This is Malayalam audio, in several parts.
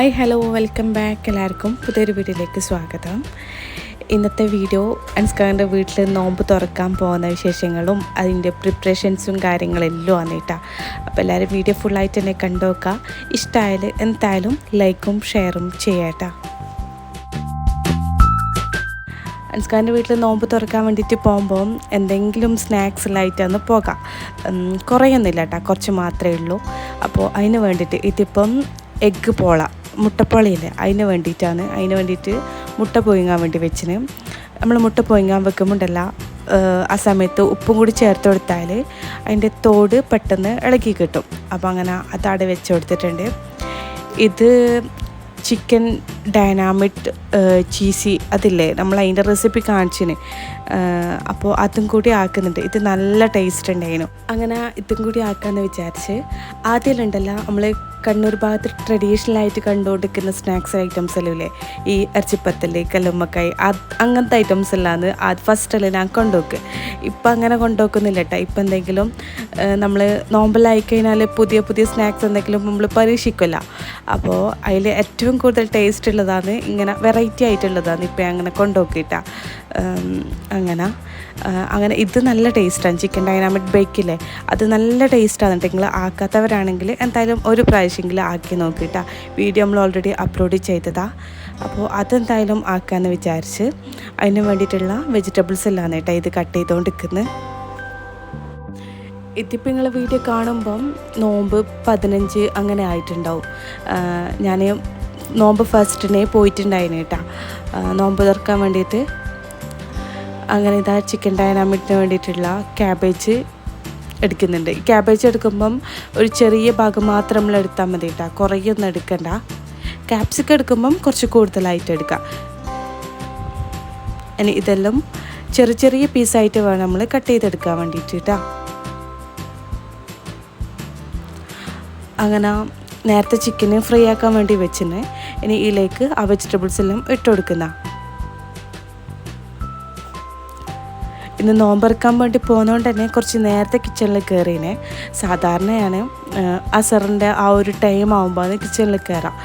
ഹായ് ഹലോ വെൽക്കം ബാക്ക് എല്ലാവർക്കും പുതിയൊരു വീഡിയോയിലേക്ക് സ്വാഗതം. ഇന്നത്തെ വീഡിയോ അൻസ്കാറിന്റെ വീട്ടിൽ നോമ്പ് തുറക്കാൻ പോകുന്ന വിശേഷങ്ങളും അതിന്റെ പ്രിപ്പറേഷൻസും കാര്യങ്ങളെല്ലാം ആണ് കേട്ടോ. അപ്പോൾ എല്ലാവരും വീഡിയോ ഫുള്ളായിട്ട് തന്നെ കണ്ടു നോക്കുക ഇഷ്ടമായാൽ എന്തായാലും ലൈക്കും ഷെയറും ചെയ്യാട്ടോ അൻസ്കാറിന്റെ വീട്ടിൽ നോമ്പ് തുറക്കാൻ വേണ്ടിയിട്ട് പോകുമ്പോൾ എന്തെങ്കിലും സ്നാക്സ് ലൈറ്റാന്ന് പോകാം. കുറേയൊന്നുമില്ല കേട്ടോ കുറച്ച് മാത്രമേ ഉള്ളൂ. അപ്പോൾ അതിന് വേണ്ടിയിട്ട് ഇതിപ്പം എഗ്ഗ് പോള. മുട്ടപ്പോളയില്ലേ? അതിന് വേണ്ടിയിട്ടാണ്. അതിന് വേണ്ടിയിട്ട് മുട്ട പൊയിങ്ങാൻ വേണ്ടി വെച്ചിന്. നമ്മൾ മുട്ട പൊയിങ്ങാൻ വെക്കുമ്പോണ്ടല്ല ആ സമയത്ത് ഉപ്പും കൂടി ചേർത്ത് കൊടുത്താൽ അതിന്റെ തോട് പെട്ടെന്ന് ഇളക്കി കിട്ടും. അപ്പോൾ അങ്ങനെ അതവിടെ വെച്ച് കൊടുത്തിട്ടുണ്ട്. ഇത് ചിക്കൻ ഡൈനാമിറ്റ് ചീസി അതില്ലേ? നമ്മൾ അതിന്റെ റെസിപ്പി കാണിച്ചിന്. അപ്പോൾ അതും കൂടി ആക്കുന്നുണ്ട്. ഇത് നല്ല ടേസ്റ്റ് ഉണ്ടായിരുന്നു അങ്ങനെ ഇതും കൂടി ആക്കാമെന്ന് വിചാരിച്ച് ആദ്യമുണ്ടല്ലോ നമ്മൾ കണ്ണൂർ ഭാഗത്ത് ട്രഡീഷണൽ ആയിട്ട് കണ്ടുകൊണ്ടിരിക്കുന്ന സ്നാക്സ് ഐറ്റംസ് ഇല്ലേ? ഈ ഇറച്ചിപ്പത്തൽ കല്ലുമ്മക്കായി അത് അങ്ങനത്തെ ഐറ്റംസ് എല്ലാമാണ് അത് ഫസ്റ്റല്ലേ ഞാൻ കൊണ്ടുപോക്ക് ഇപ്പം അങ്ങനെ കൊണ്ടുപോക്കുന്നില്ല കേട്ടോ ഇപ്പം എന്തെങ്കിലും നമ്മൾ നോമ്പലായി കഴിഞ്ഞാൽ പുതിയ പുതിയ സ്നാക്സ് എന്തെങ്കിലും നമ്മൾ പരീക്ഷിക്കില്ല അപ്പോൾ അതിൽ ഏറ്റവും കൂടുതൽ ടേസ്റ്റ് ഉള്ളതാണ് ഇങ്ങനെ വെറൈറ്റി ആയിട്ടുള്ളതാണ് ഇപ്പം അങ്ങനെ കൊണ്ടുവെക്കിട്ട അങ്ങനെ. അങ്ങനെ ഇത് നല്ല ടേസ്റ്റാണ്. ചിക്കൻ ഡൈനാമിക് ബേക്കില്ലേ അത് നല്ല ടേസ്റ്റാണ് നിങ്ങൾ ആക്കാത്തവരാണെങ്കിൽ എന്തായാലും ഒരു പ്രാവശ്യമെങ്കിലും ആക്കി നോക്കിയിട്ടാ വീഡിയോ നമ്മൾ ഓൾറെഡി അപ്ലോഡ് ചെയ്തതാണ് അപ്പോൾ അതെന്തായാലും ആക്കാമെന്ന് വിചാരിച്ച് അതിന് വേണ്ടിയിട്ടുള്ള വെജിറ്റബിൾസ് എല്ലാം കേട്ടോ ഇത് കട്ട് ചെയ്തുകൊണ്ടിരിക്കുന്നത് ഇതിപ്പോൾ നിങ്ങൾ വീഡിയോ കാണുമ്പം നോമ്പ് പതിനഞ്ച് അങ്ങനെ ആയിട്ടുണ്ടാവും. ഞാൻ നോമ്പ് ഫസ്റ്റിനെ പോയിട്ടുണ്ടായിരുന്നു കേട്ടോ. നോമ്പ് തുറക്കാൻ വേണ്ടിയിട്ട് അങ്ങനെ ഇതാ ചിക്കൻ ഡൈനാമിറ്റിന് വേണ്ടിയിട്ടുള്ള ക്യാബേജ് എടുക്കുന്നുണ്ട്. ക്യാബേജ് എടുക്കുമ്പം ഒരു ചെറിയ ഭാഗം മാത്രം നമ്മൾ എടുത്താൽ മതി കേട്ടോ കുറേയൊന്നും എടുക്കണ്ട. ക്യാപ്സിക്കം എടുക്കുമ്പം കുറച്ച് കൂടുതലായിട്ട് എടുക്കാം. ഇനി ഇതെല്ലാം ചെറിയ ചെറിയ പീസായിട്ട് വേണം നമ്മൾ കട്ട് ചെയ്തെടുക്കാൻ വേണ്ടിയിട്ട് കേട്ടോ അങ്ങനെ നേരത്തെ ചിക്കന് ഫ്രൈ ആക്കാൻ വേണ്ടി വെച്ചിന് ഇനി ഇതിലേക്ക് ആ വെജിറ്റബിൾസ് എല്ലാം ഇട്ട് കൊടുക്കുന്ന. ഇന്ന് നോമ്പറക്കാൻ വേണ്ടി പോകുന്നതുകൊണ്ട് തന്നെ കുറച്ച് നേരത്തെ കിച്ചണിൽ കയറിനെ സാധാരണയാണ് അസറിന്റെ ആ ഒരു ടൈം ആകുമ്പോൾ കിച്ചണിൽ കയറാം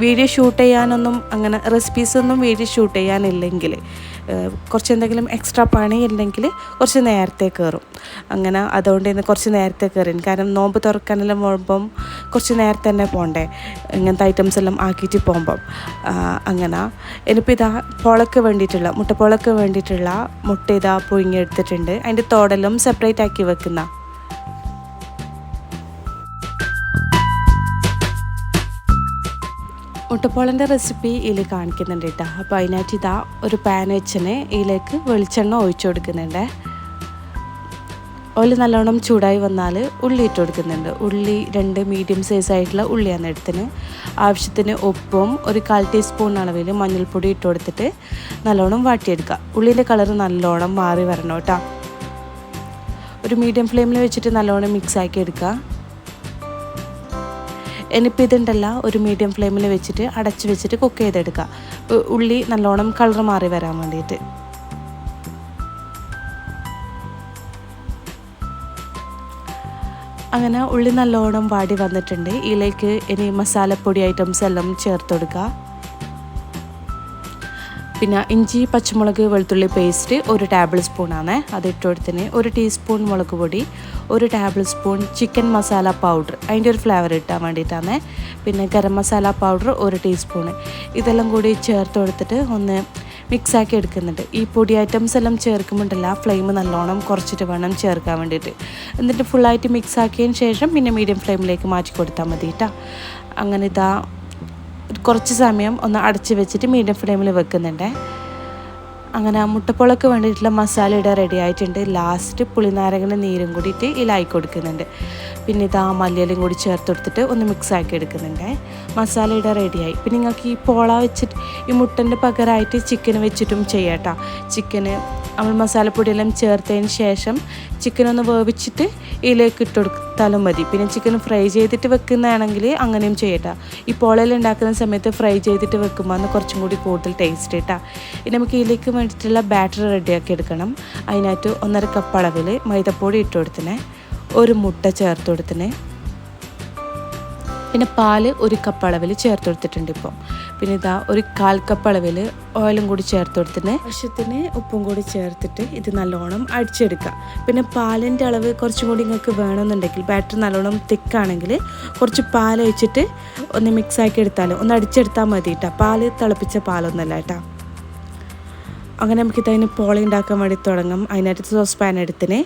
വീഡിയോ ഷൂട്ട് ചെയ്യാനൊന്നും അങ്ങനെ റെസിപ്പീസൊന്നും വീഡിയോ ഷൂട്ട് ചെയ്യാനില്ലെങ്കിൽ കുറച്ച് എന്തെങ്കിലും എക്സ്ട്രാ പണി ഇല്ലെങ്കിൽ കുറച്ച് നേരത്തെ കയറും അങ്ങനെ അതുകൊണ്ട് ഇന്ന് കുറച്ച് നേരത്തെ കയറി കാരണം നോമ്പ് തുറക്കാനെല്ലാം പോകുമ്പം കുറച്ച് നേരത്തെ തന്നെ പോകണ്ടേ ഇങ്ങനത്തെ ഐറ്റംസ് എല്ലാം ആക്കിയിട്ട് പോകുമ്പം. അങ്ങനെ. ഇനിയിപ്പോൾ ഇതാ പോളക്ക് വേണ്ടിയിട്ടുള്ള മുട്ടപ്പോളക്ക് വേണ്ടിയിട്ടുള്ള മുട്ട ഇതാ പുഴുങ്ങിയെടുത്തിട്ടുണ്ട് അതിന്റെ തോടെല്ലാം സെപ്പറേറ്റ് ആക്കി വെക്കുന്ന മുട്ടപ്പോളന്റെ റെസിപ്പി ഇതിൽ കാണിക്കുന്നുണ്ട് കേട്ടോ. അപ്പോൾ അതിനായിട്ട് ഇതാ ഒരു പാൻ വെച്ചിന് ഇതിലേക്ക് വെളിച്ചെണ്ണ ഒഴിച്ചു കൊടുക്കുന്നുണ്ട്. ഓയിൽ നല്ലോണം ചൂടായി വന്നാൽ ഉള്ളി ഇട്ട് കൊടുക്കുന്നുണ്ട്. ഉള്ളി രണ്ട് മീഡിയം സൈസ് ആയിട്ടുള്ള ഉള്ളിയാണ് എടുത്തിന്. ആവശ്യത്തിന് ഉപ്പും ഒരു കാൽ ടീസ്പൂൺ അളവിൽ മഞ്ഞൾപ്പൊടി ഇട്ട് കൊടുത്തിട്ട് നല്ലോണം വാട്ടിയെടുക്കുക. ഉള്ളിന്റെ കളർ നല്ലോണം മാറി വരണം കേട്ടോ. ഒരു മീഡിയം ഫ്ലെയിമിൽ വെച്ചിട്ട് നല്ലോണം മിക്സ് ആക്കി എടുക്കുക. ഇനിയിപ്പോൾ ഇതുണ്ടല്ല ഒരു മീഡിയം ഫ്ലെയിമിൽ വെച്ചിട്ട് അടച്ച് വെച്ചിട്ട് കുക്ക് ചെയ്തെടുക്കുക ഉള്ളി നല്ലോണം കളർ മാറി വരാൻ വേണ്ടിയിട്ട്. അങ്ങനെ ഉള്ളി നല്ലോണം വാടി വന്നിട്ടുണ്ട്. ഇതിലേക്ക് ഇനി മസാലപ്പൊടി ഐറ്റംസ് എല്ലാം ചേർത്ത് കൊടുക്കുക പിന്നെ ഇഞ്ചി പച്ചമുളക് വെളുത്തുള്ളി പേസ്റ്റ് ഒരു ടേബിൾ സ്പൂണാണ് അത് ഇട്ട് കൊടുത്തിന് ഒരു ടീസ്പൂൺ മുളക് പൊടി ഒരു table spoon chicken masala powder അതിന്റെ ഒരു ഫ്ലേവർ ഇട്ടാൻ വേണ്ടിയിട്ടാണ്. പിന്നെ ഗരം മസാല പൗഡർ ഒരു ടീസ്പൂൺ ഇതെല്ലാം കൂടി ചേർത്ത് കൊടുത്തിട്ട് ഒന്ന് മിക്സാക്കി എടുക്കുന്നുണ്ട്. ഈ പൊടി ഐറ്റംസ് എല്ലാം ചേർക്കുമ്പോണ്ടല്ല ഫ്ലെയിം നല്ലോണം കുറച്ചിട്ട് വേണം ചേർക്കാൻ വേണ്ടിയിട്ട്. എന്നിട്ട് ഫുള്ളായിട്ട് മിക്സ് ആക്കിയതിന് ശേഷം പിന്നെ മീഡിയം ഫ്ലെയിമിലേക്ക് മാറ്റി കൊടുത്താൽ മതി കേട്ടോ അങ്ങനെ ഇതാ കുറച്ച് സമയം ഒന്ന് അടച്ച് വെച്ചിട്ട് മീഡിയം ഫ്ലെയിമിൽ വെക്കുന്നുണ്ട്. അങ്ങനെ മുട്ടപ്പുളക്ക് വേണ്ടിയിട്ടുള്ള മസാല ഇടാൻ റെഡി ആയിട്ടുണ്ട്. ലാസ്റ്റ് പുളിനാരങ്ങന്റെ നീരും കൂടിയിട്ട് ഇതിലായി കൊടുക്കുന്നുണ്ട്. പിന്നെ ഇതാ മല്ലിയിലും കൂടി ചേർത്ത് കൊടുത്തിട്ട് ഒന്ന് മിക്സ് ആക്കി എടുക്കുന്നുണ്ട്. മസാല ഇടാൻ റെഡിയായി പിന്നെ നിങ്ങൾക്ക് ഈ പോള വെച്ചിട്ട് ഈ മുട്ടന്റെ പകരമായിട്ട് ചിക്കൻ വെച്ചിട്ടും ചെയ്യാം കേട്ടോ ചിക്കന് നമ്മൾ മസാലപ്പൊടിയെല്ലാം ചേർത്തതിന് ശേഷം ചിക്കൻ ഒന്ന് വേവിച്ചിട്ട് ഇതിലേക്ക് ഇട്ട് കൊടുത്താലും മതി. പിന്നെ ചിക്കൻ ഫ്രൈ ചെയ്തിട്ട് വെക്കുന്നതാണെങ്കിൽ അങ്ങനെയും ചെയ്യട്ടോ. ഈ പോളയിൽ ഉണ്ടാക്കുന്ന സമയത്ത് ഫ്രൈ ചെയ്തിട്ട് വെക്കുമ്പോൾ അന്ന് കുറച്ചും കൂടി കൂടുതൽ ടേസ്റ്റ് കേട്ടോ ഇനി നമുക്ക് ഇതിലേക്ക് വേണ്ടിയിട്ടുള്ള ബാറ്റർ റെഡിയാക്കി എടുക്കണം. അതിനായിട്ട് ഒന്നര കപ്പ് അളവിൽ മൈദപ്പൊടി ഇട്ട് കൊടുത്തിനെ. ഒരു മുട്ട ചേർത്ത് കൊടുത്തിനെ. പിന്നെ പാൽ ഒരു കപ്പ് അളവിൽ ചേർത്ത് കൊടുത്തിട്ടുണ്ട് ഇപ്പോൾ പിന്നെ ഇതാ ഒരു കാൽ കപ്പ് അളവിൽ ഓയിലും കൂടി ചേർത്ത് കൊടുത്തിട്ട് ആവശ്യത്തിന് ഉപ്പും കൂടി ചേർത്തിട്ട് ഇത് നല്ലോണം അടിച്ചെടുക്കുക. പിന്നെ പാലിന്റെ അളവ് കുറച്ചും കൂടി നിങ്ങൾക്ക് വേണമെന്നുണ്ടെങ്കിൽ ബാറ്റർ നല്ലോണം തിക്കാണെങ്കിൽ കുറച്ച് പാൽ ഒഴിച്ചിട്ട് ഒന്ന് മിക്സ് ആക്കി എടുത്താൽ ഒന്ന് അടിച്ചെടുത്താൽ മതി കേട്ടോ പാൽ തിളപ്പിച്ച പാലൊന്നല്ല കേട്ടോ അങ്ങനെ നമുക്കിത് അതിന് പോളി ഉണ്ടാക്കാൻ വേണ്ടി തുടങ്ങും. അതിനായിട്ട് സോസ് പാൻ എടുത്തിന്.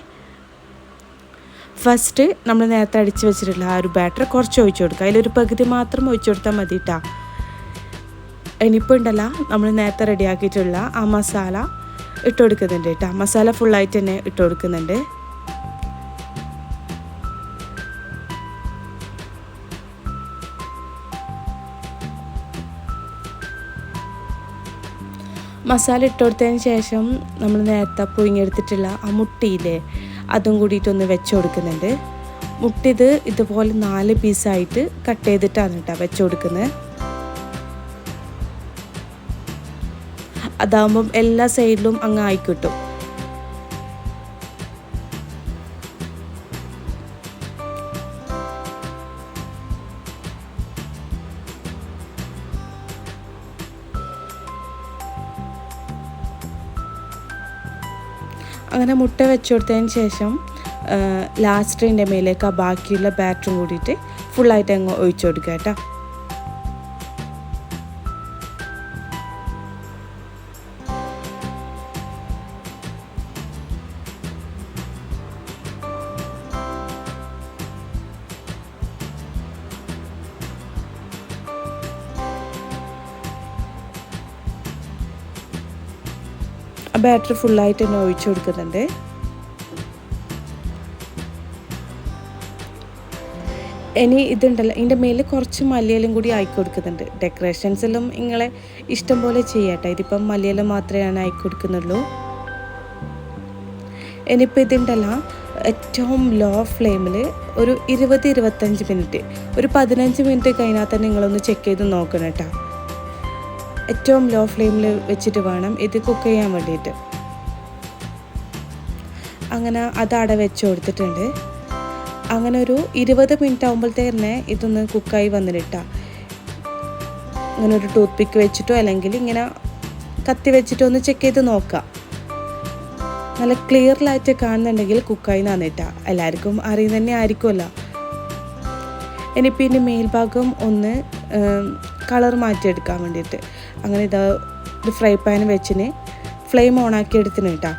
ഫസ്റ്റ് നമ്മൾ നേരത്തെ അടിച്ച് വെച്ചിട്ടുള്ള ആ ഒരു ബാറ്റർ കുറച്ച് ഒഴിച്ചു കൊടുക്കുക. അതിലൊരു പകുതി മാത്രം ഒഴിച്ചു കൊടുത്താൽ മതി കേട്ടോ ഇനിയിപ്പോൾ ഉണ്ടല്ല നമ്മൾ നേരത്തെ റെഡിയാക്കിയിട്ടുള്ള ആ മസാല ഇട്ട് കൊടുക്കുന്നുണ്ട് കേട്ടോ. മസാല ഫുള്ളായിട്ട് തന്നെ ഇട്ട് കൊടുക്കുന്നുണ്ട് മസാല ഇട്ട് കൊടുത്തതിന് ശേഷം നമ്മൾ നേരത്തെ പുഴുങ്ങിയെടുത്തിട്ടുള്ള ആ മുട്ടിയില്ലേ അതും കൂടിയിട്ടൊന്ന് വെച്ച് കൊടുക്കുന്നുണ്ട് മുട്ടിത് ഇതുപോലെ നാല് പീസായിട്ട് കട്ട് ചെയ്തിട്ടാണ് കേട്ടോ വെച്ച് കൊടുക്കുന്നത് അതാകുമ്പം എല്ലാ സൈഡിലും അങ്ങ് ആയിക്കിട്ടും അങ്ങനെ മുട്ട വെച്ച് കൊടുത്തതിന് ശേഷം ലാസ്റ്റിന്റെ മേലേക്ക് ആ ബാക്കിയുള്ള ബാറ്ററും കൂടിയിട്ട് ഫുള്ളായിട്ട് അങ്ങ് ഒഴിച്ചു കൊടുക്കുക കേട്ടോ. ബാറ്ററി ഫുള്ളായിട്ട് തന്നെ ഒഴിച്ചു കൊടുക്കുന്നുണ്ട്. ഇനി ഇതുണ്ടല്ലോ ഇതിന്റെ മേലെ കുറച്ച് മല്ലിയിലും കൂടി ആക്കി കൊടുക്കുന്നുണ്ട്. ഡെക്കറേഷൻസിലും നിങ്ങളെ ഇഷ്ടം പോലെ ചെയ്യട്ടെ. ഇതിപ്പം മല്ലിയില മാത്രമേ ഞാൻ ആക്കി കൊടുക്കുന്നുള്ളൂ. ഇനിയിപ്പോൾ ഇതുണ്ടല്ല ഏറ്റവും ലോ ഫ്ലെയിമിൽ ഒരു ഇരുപത് ഇരുപത്തഞ്ച് മിനിറ്റ് ഒരു പതിനഞ്ച് മിനിറ്റ് കഴിഞ്ഞാൽ തന്നെ നിങ്ങളൊന്ന് ചെക്ക് ചെയ്ത് നോക്കണം കേട്ടോ. ഏറ്റവും ലോ ഫ്ലെയിമിൽ വെച്ചിട്ട് വേണം ഇത് കുക്ക് ചെയ്യാൻ വേണ്ടിയിട്ട്. അങ്ങനെ അത് അട വെച്ച് കൊടുത്തിട്ടുണ്ട്. അങ്ങനെ ഒരു ഇരുപത് മിനിറ്റ് ആകുമ്പോഴത്തേന്നെ ഇതൊന്ന് കുക്കായി വന്നിട്ടാ. ഇങ്ങനെ ഒരു ടൂത്ത് പിക്ക് വെച്ചിട്ടോ അല്ലെങ്കിൽ ഇങ്ങനെ കത്തി വെച്ചിട്ടോ ഒന്ന് ചെക്ക് ചെയ്ത് നോക്കാം. നല്ല ക്ലിയറിലായിട്ട് കാണുന്നുണ്ടെങ്കിൽ കുക്കായി നന്നിട്ടാ എല്ലാവർക്കും അറിയുന്ന തന്നെ ആയിരിക്കുമല്ലോ. ഇനിയിപ്പോൾ ഇതിന്റെ മേൽഭാഗം ഒന്ന് കളർ മാറ്റിയെടുക്കാൻ വേണ്ടിയിട്ട്. അങ്ങനെ ഇതാ ഒരു ഫ്രൈ പാൻ വെച്ചിന്. ഫ്ലെയിം ഓണാക്കി എടുത്തിന് കേട്ടോ.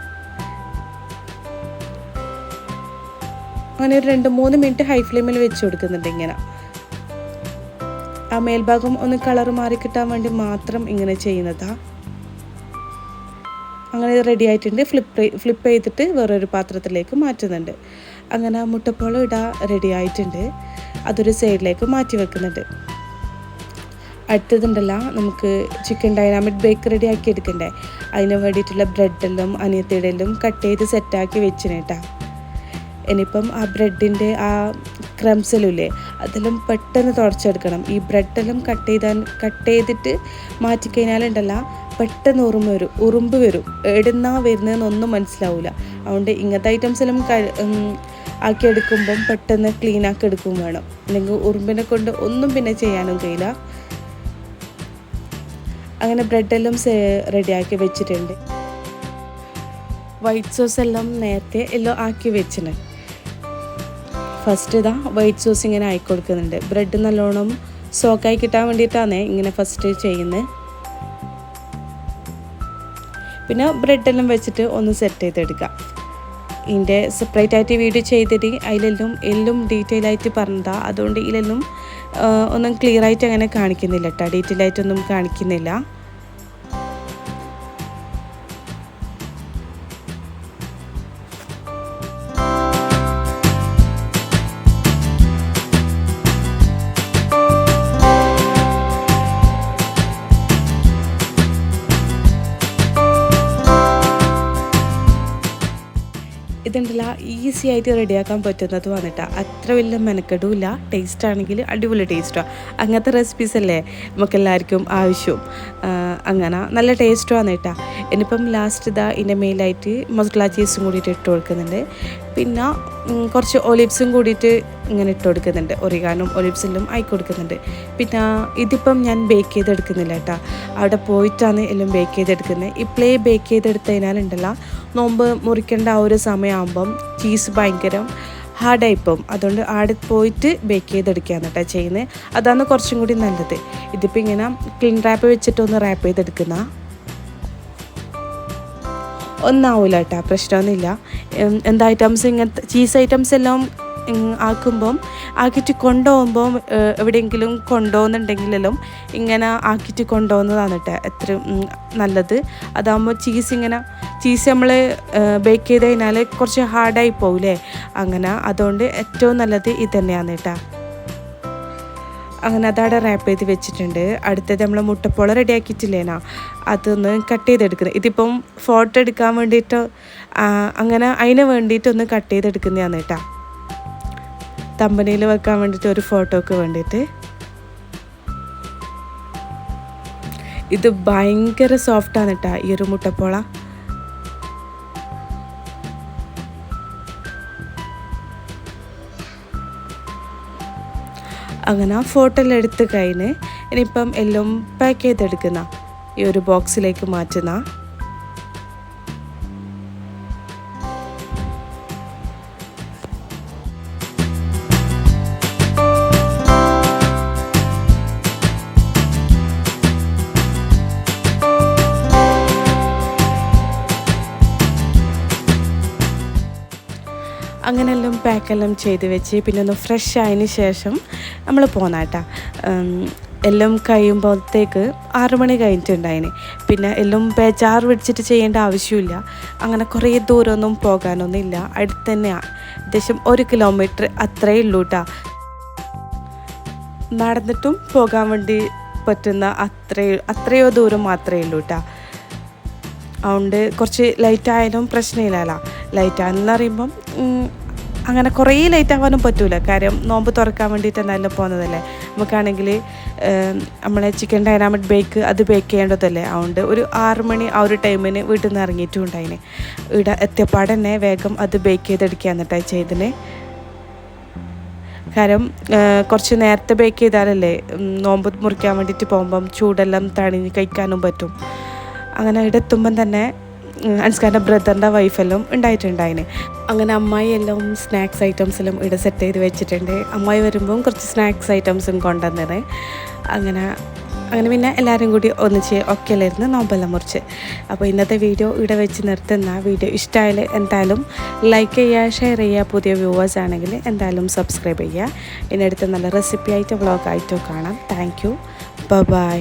അങ്ങനെ ഒരു രണ്ട് മൂന്ന് മിനിറ്റ് ഹൈ ഫ്ലെയിമിൽ വെച്ച് കൊടുക്കുന്നുണ്ട് ഇങ്ങനെ. ആ മേൽഭാഗം ഒന്ന് കളർ മാറി കിട്ടാൻ വേണ്ടി മാത്രം ഇങ്ങനെ ചെയ്യുന്നതാ. അങ്ങനെ റെഡി ആയിട്ടുണ്ട്. ഫ്ലിപ്പ് ഫ്ലിപ്പ് ചെയ്തിട്ട് വേറൊരു പാത്രത്തിലേക്ക് മാറ്റുന്നുണ്ട്. അങ്ങനെ മുട്ടപ്പോളം ഇടാൻ റെഡി ആയിട്ടുണ്ട്. അതൊരു സൈഡിലേക്ക് മാറ്റി വെക്കുന്നുണ്ട്. അടുത്തതുണ്ടല്ല നമുക്ക് ചിക്കൻ ഡൈനാമിക് ബേക്ക് റെഡി ആക്കി എടുക്കണ്ടേ? അതിന് വേണ്ടിയിട്ടുള്ള ബ്രെഡെല്ലാം അനിയത്തിടലും കട്ട് ചെയ്ത് സെറ്റാക്കി വെച്ചിനേട്ടാ ഇനിയിപ്പം ആ ബ്രെഡിന്റെ ആ ക്രംസിലില്ലേ അതെല്ലാം പെട്ടെന്ന് തുടച്ചെടുക്കണം. ഈ ബ്രെഡെല്ലാം കട്ട് ചെയ്താൽ കട്ട് ചെയ്തിട്ട് മാറ്റിക്കഴിഞ്ഞാലുണ്ടല്ല പെട്ടെന്ന് ഉറുമ്പ് വരും. ഉറുമ്പ് വരും. എവിടുന്നാ വരുന്നതെന്നൊന്നും മനസ്സിലാവില്ല അതുകൊണ്ട് ഇങ്ങനത്തെ ഐറ്റംസ് എല്ലാം ആക്കിയെടുക്കുമ്പം പെട്ടെന്ന് ക്ലീൻ ആക്കി എടുക്കും വേണം. അല്ലെങ്കിൽ ഉറുമ്പിനെ കൊണ്ട് ഒന്നും പിന്നെ ചെയ്യാനും കഴിയില്ല. അങ്ങനെ ബ്രെഡെല്ലാം റെഡിയാക്കി വെച്ചിട്ടുണ്ട്. വൈറ്റ് സോസ് എല്ലാം നേരത്തെ എല്ലാം ആക്കി വെച്ചിന്. ഫസ്റ്റ് ഇതാ വൈറ്റ് സോസ് ഇങ്ങനെ ആയി കൊടുക്കുന്നുണ്ട്. ബ്രെഡ് നല്ലോണം സോക്കായി കിട്ടാൻ വേണ്ടിയിട്ടാണ് ഇങ്ങനെ ഫസ്റ്റ് ചെയ്യുന്നത് പിന്നെ ബ്രെഡെല്ലാം വെച്ചിട്ട് ഒന്ന് സെറ്റ് ചെയ്തെടുക്കുക ഇതിന്റെ സെപ്പറേറ്റ് ആയിട്ട് വീഡിയോ ചെയ്തിട്ട് അതിലെല്ലാം എല്ലാം ഡീറ്റെയിൽ ആയിട്ട് പറഞ്ഞതാണ് അതുകൊണ്ട് ഇതിലെല്ലാം ഒന്നും ക്ലിയർ ആയിട്ട് അങ്ങനെ കാണിക്കുന്നില്ല കേട്ടോ ഡീറ്റെയിൽ ആയിട്ടൊന്നും കാണിക്കുന്നില്ല. ഈസി ആയിട്ട് റെഡിയാക്കാൻ പറ്റുന്നത് വന്നിട്ട്. അത്ര വലിയ മെനക്കെടുമില്ല. ടേസ്റ്റ് ആണെങ്കിൽ അടിപൊളി ടേസ്റ്റാണ് അങ്ങനത്തെ റെസിപ്പീസ് അല്ലേ നമുക്ക് എല്ലാവർക്കും ആവശ്യവും അങ്ങനെ നല്ല ടേസ്റ്റുമാണ് കേട്ടോ ഇനിയിപ്പം ലാസ്റ്റ് ഇതാ ഇതിന്റെ മെയിലായിട്ട് മസാല ചീസും കൂടിയിട്ട് ഇട്ട് കൊടുക്കുന്നുണ്ട്. പിന്നെ കുറച്ച് ഒലിവ്സും കൂടിയിട്ട് ഇങ്ങനെ ഇട്ട് കൊടുക്കുന്നുണ്ട്. ഒറിഗാനും ഒലിവ്സിലും ആയി കൊടുക്കുന്നുണ്ട്. പിന്നെ ഇതിപ്പം ഞാൻ ബേക്ക് ചെയ്തെടുക്കുന്നില്ല കേട്ടോ. അവിടെ പോയിട്ടാണ് എല്ലാം ബേക്ക് ചെയ്തെടുക്കുന്നത്. ഇപ്പോഴേ ബേക്ക് ചെയ്തെടുത്തതിനാലുണ്ടല്ലോ നോമ്പ് മുറിക്കേണ്ട ആ ഒരു സമയമാകുമ്പം ചീസ് ഭയങ്കര ഹാർഡായിപ്പോവും അതുകൊണ്ട് ആടെ പോയിട്ട് ബേക്ക് ചെയ്തെടുക്കുകയാണ് കേട്ടോ ചെയ്യുന്നത്. അതാണ് കുറച്ചും കൂടി നല്ലത്. ഇതിപ്പോൾ ഇങ്ങനെ ക്ലീൻ റാപ്പ് വെച്ചിട്ടൊന്ന് റാപ്പ് ചെയ്തെടുക്കുന്ന ഒന്നാവില്ല കേട്ടോ പ്രശ്നമൊന്നുമില്ല. എന്താ ഐറ്റംസ് ഇങ്ങനത്തെ ചീസ് ഐറ്റംസ് എല്ലാം ആക്കുമ്പം ആക്കിയിട്ട് കൊണ്ടുപോകുമ്പം എവിടെയെങ്കിലും കൊണ്ടുപോകുന്നുണ്ടെങ്കിലെല്ലാം ഇങ്ങനെ ആക്കിയിട്ട് കൊണ്ടുപോകുന്നതാണ് കേട്ടോ എത്ര നല്ലത്. അതാകുമ്പോൾ ചീസ് ഇങ്ങനെ ചീസ് നമ്മൾ ബേക്ക് ചെയ്ത് കഴിഞ്ഞാൽ കുറച്ച് ഹാർഡായി പോകില്ലേ അങ്ങനെ അതുകൊണ്ട് ഏറ്റവും നല്ലത് ഇത് തന്നെയാണ് കേട്ടോ. അങ്ങനെ അതവിടെ റാപ്പ് ചെയ്ത് വെച്ചിട്ടുണ്ട്. അടുത്തത് നമ്മൾ മുട്ടപ്പോള റെഡി ആക്കിയിട്ടില്ലേനാ അതൊന്ന് കട്ട് ചെയ്തെടുക്കുന്നത് ഇതിപ്പം ഫോട്ടോ എടുക്കാൻ വേണ്ടിയിട്ട് അങ്ങനെ അതിന് വേണ്ടിയിട്ടൊന്ന് കട്ട് ചെയ്തെടുക്കുന്നതാണ് കേട്ടോ. തമ്പനിയിൽ വെക്കാൻ വേണ്ടിയിട്ട് ഒരു ഫോട്ടോക്ക് വേണ്ടിയിട്ട്. ഇത് ഭയങ്കര സോഫ്റ്റാണ് കേട്ടോ ഈ ഒരു മുട്ടപ്പോള. അങ്ങനെ ആ ഫോട്ടോ എല്ലാം എടുത്ത് കഴിഞ്ഞ് ഇനിയിപ്പം എല്ലാം പാക്ക് ചെയ്തെടുക്കുന്ന ഈ ഒരു ബോക്സിലേക്ക് മാറ്റുന്ന അങ്ങനെയെല്ലാം പാക്കെല്ലാം ചെയ്ത് വെച്ച് പിന്നെ ഒന്ന് ഫ്രഷ് ആയതിന് ശേഷം നമ്മൾ പോന്നാട്ടാ. എല്ലാം കഴിയുമ്പോഴത്തേക്ക് ആറു മണി കഴിഞ്ഞിട്ടുണ്ടായിന്. പിന്നെ എല്ലാം ബേജാർ പിടിച്ചിട്ട് ചെയ്യേണ്ട ആവശ്യമില്ല. അങ്ങനെ കുറേ ദൂരമൊന്നും പോകാനൊന്നും ഇല്ല അടുത്ത് തന്നെയാണ് ഏകദേശം ഒരു കിലോമീറ്റർ അത്രേ ഉള്ളൂ കേട്ടോ നടന്നിട്ടും പോകാൻ വേണ്ടി പറ്റുന്ന അത്രേ അത്രയോ ദൂരം മാത്രമേ ഉള്ളൂ കേട്ടോ അതുകൊണ്ട് കുറച്ച് ലൈറ്റ് ആയാലും പ്രശ്നമില്ലല്ലോ. ലൈറ്റ് പറയുമ്പം അങ്ങനെ കുറേ ലേറ്റ് ആവാനും പറ്റൂല. കാര്യം നോമ്പ് തുറക്കാൻ വേണ്ടിയിട്ട് എന്തായാലും പോകുന്നതല്ലേ? നമുക്കാണെങ്കിൽ നമ്മളെ ചിക്കൻ ഡൈനാമിക് ബേക്ക് അത് ബേക്ക് ചെയ്യേണ്ടതല്ലേ? അതുകൊണ്ട് ഒരു ആറ് മണി ആ ഒരു ടൈമിന് വീട്ടിൽ നിന്ന് ഇറങ്ങിയിട്ടും ഉണ്ടായിന്. ഇവിടെ എത്തിയപ്പാട് തന്നെ വേഗം അത് ബേക്ക് ചെയ്തെടുക്കുക എന്നിട്ടാണ് ചെയ്തിന് കാരണം കുറച്ച് നേരത്തെ ബേക്ക് ചെയ്താലല്ലേ നോമ്പ് മുറിക്കാൻ വേണ്ടിയിട്ട് പോകുമ്പം ചൂടെല്ലാം തണിഞ്ഞ് കഴിക്കാനും പറ്റും. അങ്ങനെ ഇവിടെ എത്തുമ്പം തന്നെ അൻസ്കാരുടെ ബ്രദറിന്റെ വൈഫെല്ലാം ഉണ്ടായിട്ടുണ്ടായിന്. അങ്ങനെ അമ്മായി എല്ലാം സ്നാക്സ് ഐറ്റംസ് എല്ലാം ഇവിടെ സെറ്റ് ചെയ്ത് വെച്ചിട്ടുണ്ട്. അമ്മായി വരുമ്പം കുറച്ച് സ്നാക്സ് ഐറ്റംസും കൊണ്ടുവന്നത് അങ്ങനെ അങ്ങനെ പിന്നെ എല്ലാവരും കൂടി ഒന്നിച്ച് ഒക്കെ ഒക്കെയല്ലായിരുന്നു നോമ്പെല്ലാം മുറിച്ച്. അപ്പോൾ ഇന്നത്തെ വീഡിയോ ഇവിടെ വെച്ച് നിർത്തുന്ന വീഡിയോ ഇഷ്ടമായാൽ എന്തായാലും ലൈക്ക് ചെയ്യുക ഷെയർ ചെയ്യുക പുതിയ വ്യൂവേഴ്സ് ആണെങ്കിൽ എന്തായാലും സബ്സ്ക്രൈബ് ചെയ്യുക. ഇനി അടുത്ത നല്ല റെസിപ്പി ആയിട്ട് വ്ളോഗ് ആയിട്ടോ കാണാം. Thank you by